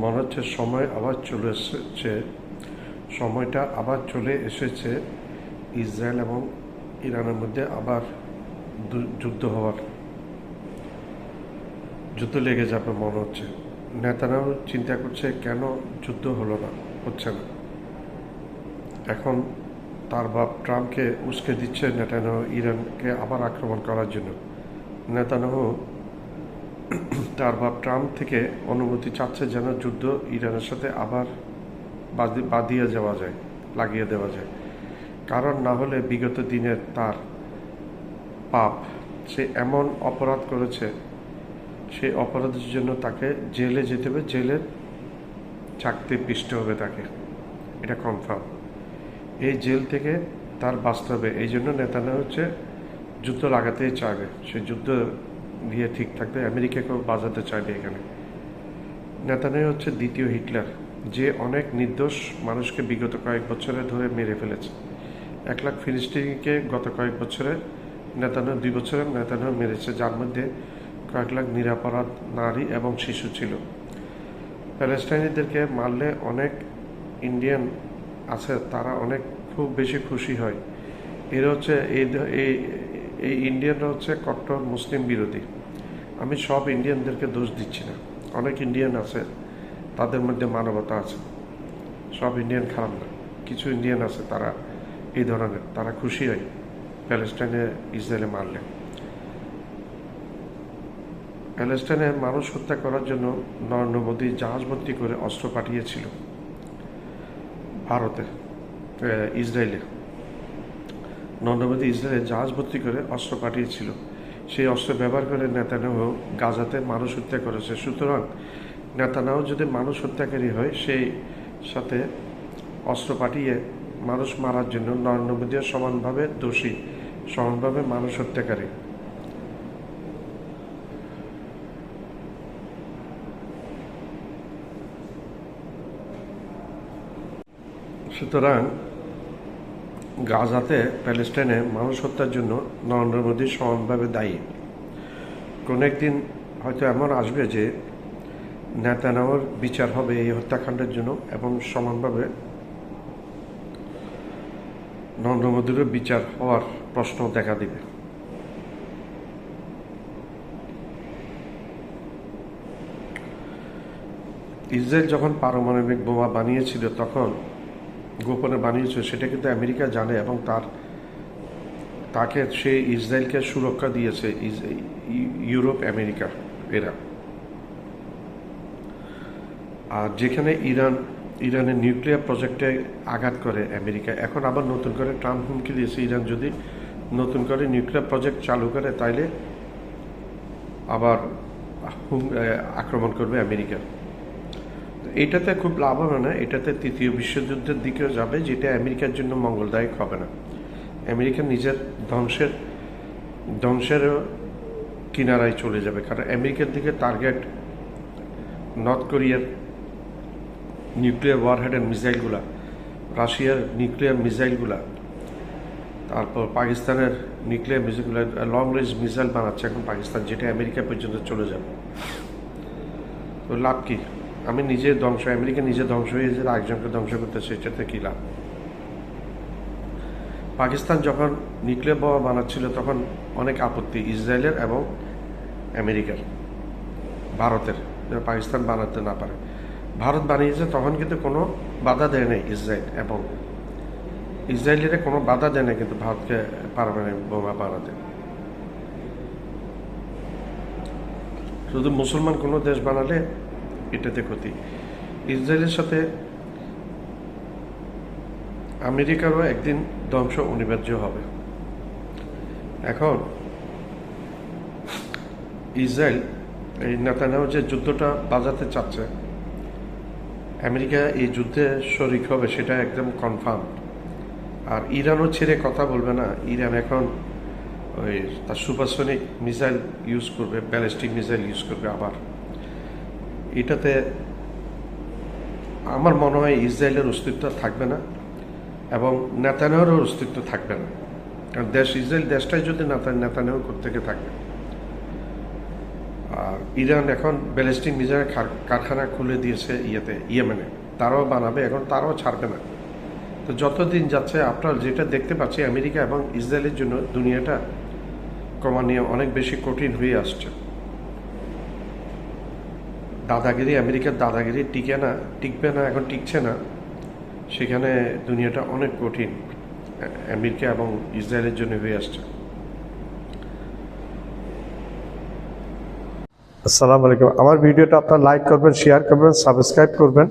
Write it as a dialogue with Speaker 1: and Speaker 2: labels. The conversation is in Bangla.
Speaker 1: মনে হচ্ছে সময় আবার চলে এসেছে। সময়টা আবার চলে এসেছে। ইসরায়েল এবং ইরানের মধ্যে আবার যুদ্ধ হওয়ার, যুদ্ধ লেগে যাবে মনে হচ্ছে। নেতারাও চিন্তা করছে কেন যুদ্ধ হলো না, হচ্ছে না। এখন তার বাপ ট্রাম্পকে উস্কে দিচ্ছে নেতানাহ ইরানকে আবার আক্রমণ করার জন্য। নেতানাহ তার বাপ ট্রাম্প থেকে অনুমতি চাচ্ছে যেন যুদ্ধ ইরানের সাথে আবার বাদিয়ে যাওয়া যায়, লাগিয়ে দেওয়া যায়। কারণ না হলে বিগত দিনের তার পাপ সে এমন অপরাধ করেছে সেই অপরাধের জন্য তাকে জেলে যেতে হবে জেলের চাকতে পিষ্ট হবে তাকে। এটা কনফার্ম এই জেল থেকে তার বাঁচতে হবে। এই জন্য নেতানা হচ্ছে যুদ্ধ লাগাতেই চাইবে। সে যুদ্ধ দিয়ে ঠিক থাকবে আমেরিকাকেও বাজাতে চাইবে এখানে। নেতানাই হচ্ছে দ্বিতীয় হিটলার, যে অনেক নির্দোষ মানুষকে বিগত কয়েক বছরে ধরে মেরে ফেলেছে। এক লাখ ফিলিস্তিনিকে গত কয়েক বছরে নেতানো দুই বছরে নেতানো মেরেছে, যার মধ্যে কয়েক লাখ নিরাপরাধ নারী এবং শিশু ছিল। প্যালেস্টাইনিদেরকে মারলে অনেক ইন্ডিয়ান আছে, তারা অনেক, খুব বেশি খুশি হয়। এরা হচ্ছে এই এই ইন্ডিয়ানরা হচ্ছে কট্টর, মুসলিম বিরোধী। আমি সব ইন্ডিয়ানদেরকে দোষ দিচ্ছি না। অনেক ইন্ডিয়ান আছে, তাদের মধ্যে মানবতা আছে। সব ইন্ডিয়ান খারাপ না। কিছু ইন্ডিয়ান আছে, তারা এই ধরনের, তারা খুশি হয় প্যালেস্টাইনে ইসরায়েলে মারলে। প্যালেস্টাইনে মানুষ হত্যা করার জন্য নরেন্দ্র মোদী জাহাজ ভর্তি করে অস্ত্র পাঠিয়েছিল ভারতে ইসরায়েলে। মোদী ইসরায়েলে জাহাজ ভর্তি করে অস্ত্র পাঠিয়েছিল। সেই অস্ত্র ব্যবহার করে নেতানাহ গাজাতে মানুষ হত্যা করেছে। সুতরাং নেতানাহ যদি মানুষ হত্যাকারী হয়, সেই সাথে অস্ত্র পাঠিয়ে মানুষ মারার জন্য নরেন্দ্র সমানভাবে দোষী, সমানভাবে মানুষ হত্যাকারী। সুতরাং গাজাতে প্যালেস্টাইনে মানুষ হত্যার জন্য নরেন্দ্র মোদী সমানভাবে দায়ী। কোনো একদিন হয়তো এমন আসবে যে নেতানাওয়ার বিচার হবে এই হত্যাকাণ্ডের জন্য এবং সমানভাবে নরেন্দ্র মোদীরও বিচার হওয়ার প্রশ্ন দেখা দিবে। ইসরায়েল যখন পারমাণবিক বোমা বানিয়েছিল তখন গোপনে বানিয়েছে, সেটা কিন্তু আমেরিকা জানে এবং তার, তাকে, সে ইসরায়েলকে সুরক্ষা দিয়েছে ইউরোপ, আমেরিকা, এরা। আর যেখানে ইরান, ইরানের নিউক্লিয়ার প্রজেক্টে আঘাত করে আমেরিকা, এখন আবার নতুন করে ট্রাম্প হুমকি দিয়েছে, ইরান যদি নতুন করে নিউক্লিয়ার প্রজেক্ট চালু করে, তাইলে আবার আক্রমণ করবে আমেরিকা। এটাতে খুব লাভ হবে না। এটাতে তৃতীয় বিশ্বযুদ্ধের দিকেও যাবে, যেটা আমেরিকার জন্য মঙ্গলদায়ক হবে না। আমেরিকা নিজের ধ্বংসের ধ্বংসেরও কিনারায় চলে যাবে, কারণ আমেরিকার দিকে টার্গেট নর্থ কোরিয়ার নিউক্লিয়ার ওয়ারহেডের মিসাইলগুলা, রাশিয়ার নিউক্লিয়ার মিসাইলগুলা, তারপর পাকিস্তানের নিউক্লিয়ার মিসাইলগুলো লং রেঞ্জ মিসাইল বানাচ্ছে এখন পাকিস্তান, যেটা আমেরিকা পর্যন্ত চলে যাবে। তো লাভ কি? আমি নিজে ধ্বংস, আমেরিকা নিজে ধ্বংস হয়ে যে একজনকে ধ্বংস করতেছে এটাতে কি লাভ পাকিস্তান যখন নিউক্লিয়ার বোমা বানাচ্ছিল, তখন অনেক আপত্তি, ইসরায়েলের এবং আমেরিকার, ভারতের, যেন পাকিস্তান বানাতে না পারে। ভারত বানিয়েছে, তখন কিন্তু কোনো বাধা দেয় নাই ইসরায়েল, এবং ইসরায়েলের কোনো বাধা দেয় না কিন্তু ভারতকে পারমাণবিক বোমা বানাতে। শুধু মুসলমান কোনো দেশ বানালে এটাতে ক্ষতি। ইসরায়েলের সাথে আমেরিকারও একদিন ধ্বংস অনিবার্য হবে। এখন ইসরায়েল, এই নেতানাহ যে যুদ্ধটা বাজাতে চাচ্ছে, আমেরিকা এই যুদ্ধে শরিক হবে সেটা একদম কনফার্ম আর ইরানও ছেড়ে কথা বলবে না। ইরান এখন ওই তার সুপারসনিক মিসাইল ইউজ করবে ব্যালিস্টিক মিসাইল ইউজ করবে আবার। এটাতে আমার মনে হয় ইসরায়েলের অস্তিত্ব থাকবে না এবং নেতানেহরও অস্তিত্ব থাকবে না। কারণ দেশ ইসরায়েল দেশটাই যদি নেতা নেতানেহ থেকে থাকবে? আর ইরান এখন ব্যালিস্টিক খার- কারখানা খুলে দিয়েছে ইয়েতে, ইয়েমেনে। তারাও বানাবে, এখন তারাও ছাড়বে না। তো যতদিন যাচ্ছে, আপনার যেটা দেখতে পাচ্ছি, আমেরিকা এবং ইসরায়েলের জন্য দুনিয়াটা ক্রমান্বয়ে অনেক বেশি কঠিন হয়ে আসছে। দাদাগিরি, আমেরিকার দাদাগিরি টিকে না, টিকবে না, এখন টিকছে না। সেখানে দুনিয়াটা অনেক কঠিন, আমেরিকা এবং ইসরায়েলের জন্য হয়ে আসছে। আসসালামু আলাইকুম। আমার ভিডিওটা আপনার লাইক করবেন শেয়ার করবেন সাবস্ক্রাইব করবেন।